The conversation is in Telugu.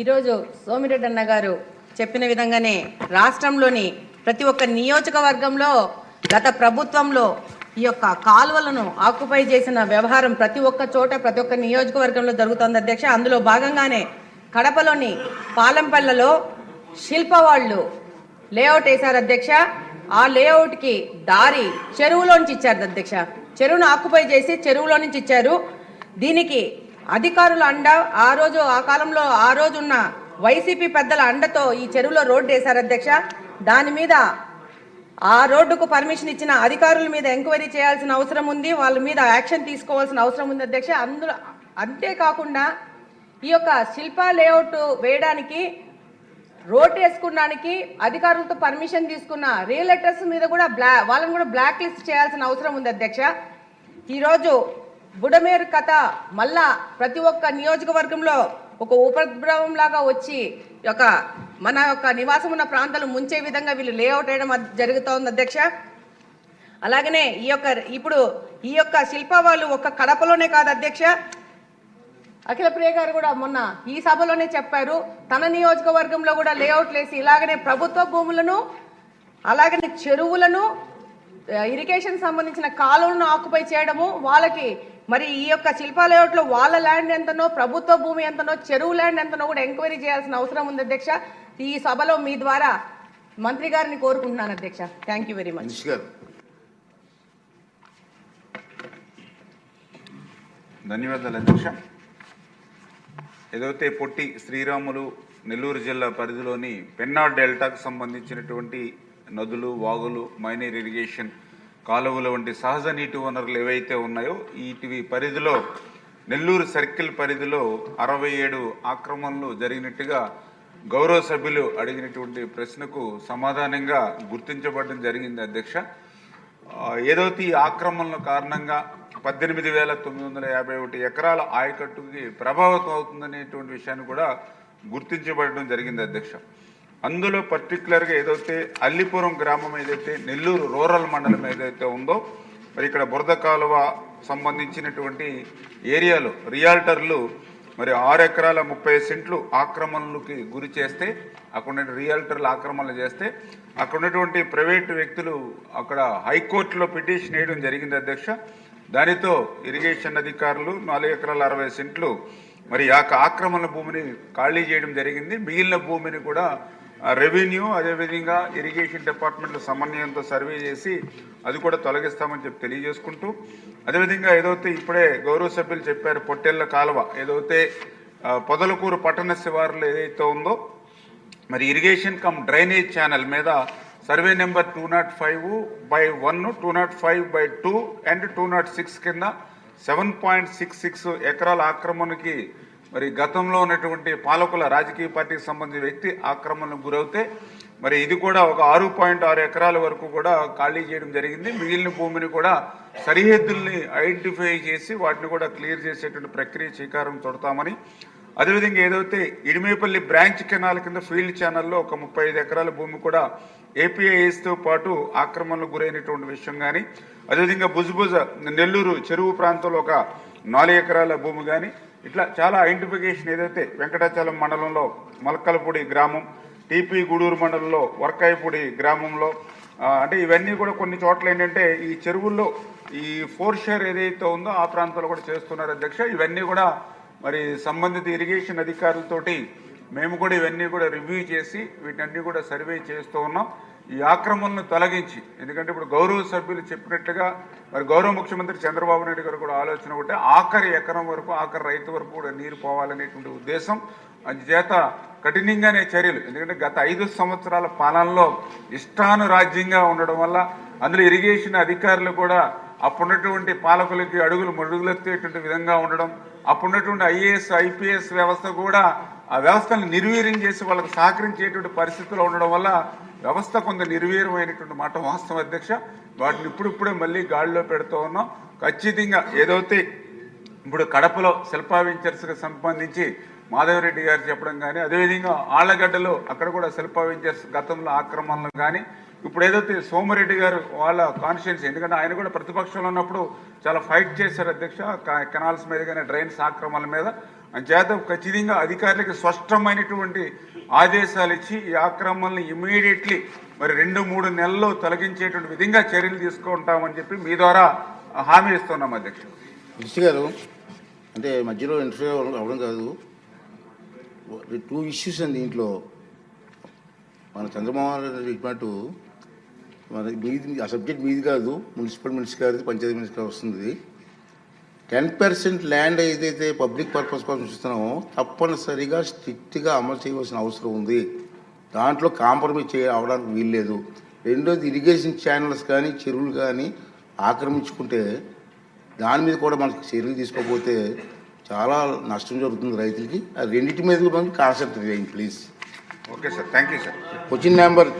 ఈరోజు సోమిరెడ్డి అన్న గారు చెప్పిన విధంగానే రాష్ట్రంలోని ప్రతి ఒక్క నియోజకవర్గంలో గత ప్రభుత్వంలో ఈ యొక్క కాలువలను ఆక్యుపై చేసిన వ్యవహారం ప్రతి ఒక్క చోట ప్రతి ఒక్క నియోజకవర్గంలో జరుగుతోంది అధ్యక్ష. అందులో భాగంగానే కడపలోని పాలెంపల్లలో శిల్ప వాళ్ళు లేఅవుట్ వేశారు అధ్యక్ష. ఆ లేఅవుట్కి దారి చెరువులోంచి ఇచ్చారు అధ్యక్ష. చెరువును ఆక్యుపై చేసి చెరువులో నుంచి ఇచ్చారు. దీనికి అధికారుల అండ ఆ రోజు ఆ కాలంలో ఆ రోజు ఉన్న వైసీపీ పెద్దల అండతో ఈ చెరువులో రోడ్డు వేశారు అధ్యక్ష. దాని మీద ఆ రోడ్డుకు పర్మిషన్ ఇచ్చిన అధికారుల మీద ఎంక్వైరీ చేయాల్సిన అవసరం ఉంది. వాళ్ళ మీద యాక్షన్ తీసుకోవాల్సిన అవసరం ఉంది అధ్యక్ష. అందులో అంతేకాకుండా ఈ యొక్క శిల్ప లేఅవుట్ వేయడానికి రోడ్ వేసుకోవడానికి అధికారులతో పర్మిషన్ తీసుకున్న రియలెటర్స్ మీద కూడా బ్లా వాళ్ళని కూడా బ్లాక్ లిస్ట్ చేయాల్సిన అవసరం ఉంది అధ్యక్ష. ఈరోజు బుడమేరు కథ మళ్ళా ప్రతి ఒక్క నియోజకవర్గంలో ఒక ఉపద్రవం లాగా వచ్చి ఒక మన యొక్క నివాసం ఉన్న ప్రాంతాలు ముంచే విధంగా వీళ్ళు లేఅవుట్ వేయడం జరుగుతోంది అధ్యక్ష. అలాగనే ఈ యొక్క ఇప్పుడు ఈ యొక్క శిల్ప వాళ్ళు ఒక కడపలోనే కాదు అధ్యక్ష. అఖిల ప్రియ గారు కూడా మొన్న ఈ సభలోనే చెప్పారు తన నియోజకవర్గంలో కూడా లేఅవుట్లు వేసి ఇలాగనే ప్రభుత్వ భూములను అలాగనే చెరువులను ఇరిగేషన్ సంబంధించిన కాలువలను ఆక్యుపై చేయడము వాళ్ళకి మరి ఈ యొక్క శిల్ప లేఅవుట్లో వాళ్ళ ల్యాండ్ ఎంతనో ప్రభుత్వ భూమి ఎంతనో చెరువు ల్యాండ్ ఎంతనో కూడా ఎంక్వైరీ చేయాల్సిన అవసరం ఉంది అధ్యక్ష. ఈ సభలో మీ ద్వారా మంత్రి గారిని కోరుకుంటున్నాను అధ్యక్ష. థ్యాంక్ యూ వెరీ మచ్ ధన్యవాదాలు అధ్యక్ష. ఏదైతే పొట్టి శ్రీరాములు నెల్లూరు జిల్లా పరిధిలోని పెన్నా డెల్టాకు సంబంధించినటువంటి నదులు వాగులు మైనర్ ఇరిగేషన్ కాలువలు వంటి సహజ నీటి వనరులు ఏవైతే ఉన్నాయో వీటివి పరిధిలో నెల్లూరు సర్కిల్ పరిధిలో అరవై ఏడు ఆక్రమణలు జరిగినట్టుగా గౌరవ సభ్యులు అడిగినటువంటి ప్రశ్నకు సమాధానంగా గుర్తించబడడం జరిగింది అధ్యక్ష. ఏదైతే ఈ ఆక్రమణల కారణంగా పద్దెనిమిది వేల తొమ్మిది వందల యాభై ఒకటి ఎకరాల ఆయకట్టుకి ప్రభావితం అవుతుందనేటువంటి విషయాన్ని కూడా గుర్తించబడడం జరిగింది అధ్యక్ష. అందులో పర్టికులర్గా ఏదైతే అల్లిపురం గ్రామం ఏదైతే నెల్లూరు రూరల్ మండలం ఏదైతే ఉందో మరి ఇక్కడ బురద కాలువ సంబంధించినటువంటి ఏరియాలో రియాల్టర్లు మరి ఆరు ఎకరాల ముప్పై సెంట్లు ఆక్రమణలకి గురి చేస్తే అక్కడ ఉన్న రియల్టర్లు ఆక్రమణలు చేస్తే అక్కడ ఉన్నటువంటి ప్రైవేటు వ్యక్తులు అక్కడ హైకోర్టులో పిటిషన్ వేయడం జరిగింది అధ్యక్ష. దానితో ఇరిగేషన్ అధికారులు నాలుగు ఎకరాల అరవై సెంట్లు మరి ఆ ఆక్రమణ భూమిని ఖాళీ చేయడం జరిగింది. మిగిలిన భూమిని కూడా రెవెన్యూ అదేవిధంగా ఇరిగేషన్ డిపార్ట్మెంట్ సమన్వయంతో సర్వే చేసి అది కూడా తొలగిస్తామని చెప్పి తెలియజేసుకుంటూ అదేవిధంగా ఏదైతే ఇప్పుడే గౌరవ సభ్యులు చెప్పారు పొట్టెళ్ళ కాలువ ఏదైతే పొదలకూరు పట్టణ శివారులో ఏదైతే ఉందో మరి ఇరిగేషన్ కమ్ డ్రైనేజ్ ఛానల్ మీద survey number two not five by one two not five by two and two not six కింద సెవెన్ పాయింట్ సిక్స్ సిక్స్ ఎకరాల ఆక్రమణకి మరి గతంలో ఉన్నటువంటి పాలకుల రాజకీయ పార్టీకి సంబంధించిన వ్యక్తి ఆక్రమణకు గురవుతే మరి ఇది కూడా ఒక ఆరు పాయింట్ ఆరు ఎకరాల వరకు కూడా ఖాళీ చేయడం జరిగింది. మిగిలిన భూమిని కూడా సరిహద్దుల్ని ఐడెంటిఫై చేసి వాటిని కూడా క్లియర్ చేసేటువంటి ప్రక్రియ శ్రీకారం చుడతామని. అదేవిధంగా ఏదైతే ఇడిమేపల్లి బ్రాంచ్ కెనాల్ కింద ఫీల్డ్ ఛానల్లో ఒక ముప్పై ఐదు ఎకరాల భూమి కూడా ఏపీఐఎస్తో పాటు ఆక్రమణలకు గురైనటువంటి విషయం కానీ అదేవిధంగా భుజభుజ నెల్లూరు చెరువు ప్రాంతంలో ఒక నాలుగు ఎకరాల భూమి కానీ ఇట్లా చాలా ఐడెంటిఫికేషన్ ఏదైతే వెంకటాచలం మండలంలో మలక్కలపూడి గ్రామం టీపీ గూడూరు మండలంలో వర్కాయపూడి గ్రామంలో అంటే ఇవన్నీ కూడా కొన్ని చోట్ల ఏంటంటే ఈ చెరువుల్లో ఈ ఫోర్ షేర్ ఏదైతే ఉందో ఆ ప్రాంతాల్లో కూడా చేస్తున్నారు అధ్యక్ష. ఇవన్నీ కూడా మరి సంబంధిత ఇరిగేషన్ అధికారులతోటి మేము కూడా ఇవన్నీ కూడా రివ్యూ చేసి వీటన్ని కూడా సర్వే చేస్తూ ఉన్నాం. ఈ ఆక్రమణను తొలగించి. ఎందుకంటే ఇప్పుడు గౌరవ సభ్యులు చెప్పినట్లుగా మరి గౌరవ ముఖ్యమంత్రి చంద్రబాబు నాయుడు గారు కూడా ఆలోచన ఒకటే ఆఖరి ఎకరం వరకు ఆఖరి రైతు వరకు కూడా నీరు పోవాలనేటువంటి ఉద్దేశం. అందుచేత కఠినంగానే చర్యలు. ఎందుకంటే గత ఐదు సంవత్సరాల పాలనలో ఇష్టానురాజ్యంగా ఉండడం వల్ల అందులో ఇరిగేషన్ అధికారులు కూడా అప్పుడున్నటువంటి పాలకులకి అడుగులు మడుగులెత్తేటువంటి విధంగా ఉండడం అప్పుడున్నటువంటి ఐఏఎస్ ఐపీఎస్ వ్యవస్థ కూడా ఆ వ్యవస్థను నిర్వీర్యం చేసి వాళ్ళకు సహకరించేటువంటి పరిస్థితుల్లో ఉండడం వల్ల వ్యవస్థ కొంత నిర్వీర్యమైనటువంటి మాట వాస్తవం అధ్యక్ష. వాటిని ఇప్పుడిప్పుడే మళ్ళీ గాడిలో పెడుతూ ఉన్నాం. ఖచ్చితంగా ఏదైతే ఇప్పుడు కడపలో శిల్పా వెంచర్స్కి సంబంధించి మాధవరెడ్డి గారు చెప్పడం కానీ అదేవిధంగా ఆళ్ళగడ్డలో అక్కడ కూడా శిల్పా వెంచర్స్ గతంలో ఆక్రమణలు కానీ ఇప్పుడు ఏదైతే సోమరెడ్డి గారు వాళ్ళ కాన్షియన్స్ ఎందుకంటే ఆయన కూడా ప్రతిపక్షంలో ఉన్నప్పుడు చాలా ఫైట్ చేశారు అధ్యక్ష కెనాల్స్ మీద కానీ డ్రైన్స్ ఆక్రమణల మీద. అంచేత ఖచ్చితంగా అధికారులకు స్పష్టమైనటువంటి ఆదేశాలు ఇచ్చి ఈ ఆక్రమణల్ని ఇమీడియట్లీ మరి రెండు మూడు నెలల్లో తొలగించేటువంటి విధంగా చర్యలు తీసుకుంటామని చెప్పి మీ ద్వారా హామీ ఇస్తున్నాం అధ్యక్ష. గారు అంటే మధ్యలో ఇంటర్వ్యూ అవ్వడం కాదు. టూ ఇష్యూస్ అండి దీంట్లో. మన చంద్రబాబు నాయుడు చెప్పినట్టు మన మీది ఆ సబ్జెక్ట్ మీది కాదు మున్సిపల్ మినిస్టర్ గారిది పంచాయతీ మినిస్టర్ గారు వస్తుంది. టెన్ పర్సెంట్ ల్యాండ్ ఏదైతే పబ్లిక్ పర్పస్ కోసం ఇస్తున్నామో తప్పనిసరిగా స్ట్రిక్ట్గా అమలు చేయవలసిన అవసరం ఉంది. దాంట్లో కాంప్రమైజ్ చేయ అవడానికి వీల్లేదు. రెండోది ఇరిగేషన్ ఛానల్స్ కానీ చెరువులు కానీ ఆక్రమించుకుంటే దాని మీద కూడా మనకు చర్యలు తీసుకోకపోతే చాలా నష్టం జరుగుతుంది రైతులకి. ఆ రెండింటి మీద కూడా కాన్సెప్ట్ చేయండి please. Okay sir thank you sir. Question number